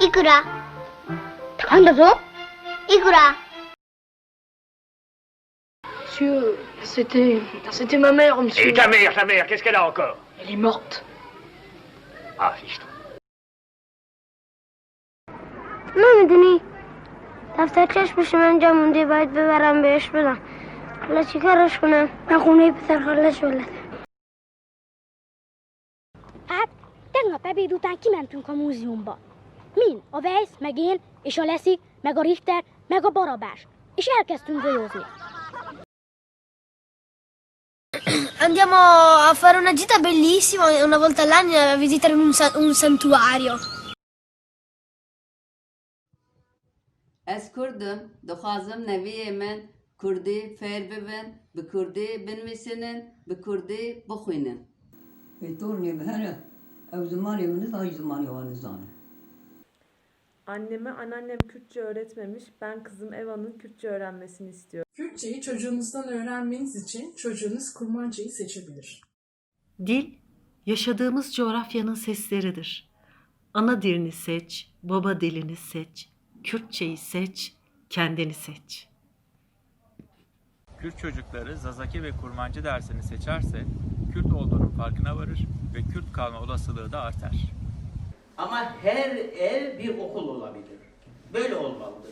Ikura. Handazo? Ikura. Monsieur, c'était. C'était ma mère, monsieur. Et ta mère, ta mère, qu'est-ce qu'elle a encore Elle est morte. Ah, fichtre. نه میدونی دفترچهش پیش من جا مونده باید ببرم بهش بدم حالا چی کارش کنم من خونه پسر خالش ولده Hát, tegnap ebéd után kimentünk a múzeumba. Min, a Weiss, meg én, és a Leszi, meg a Richter, meg a Barabás. És elkezdtünk golyózni. Andiamo a fare una gita bellissima una volta all'anno a visitare un, un santuario. Ez Kurdum, dixwazim neviyê min Kurdî fêr bibin, bi Kurdî binivîsinin, bi Kurdî bixwînin. tornê bi here ew zimanê min nizan jî zimanê wan nizane Anneme anneannem Kürtçe öğretmemiş. Ben kızım Eva'nın Kürtçe öğrenmesini istiyorum. Kürtçeyi çocuğunuzdan öğrenmeniz için çocuğunuz kurmancayı seçebilir. Dil, yaşadığımız coğrafyanın sesleridir. Ana dilini seç, baba dilini seç, Kürtçeyi seç, kendini seç. Kürt çocukları Zazaki ve Kurmancı dersini seçerse Kürt olduğunun farkına varır ve Kürt kalma olasılığı da artar. Ama her ev bir okul olabilir. Böyle olmalıdır.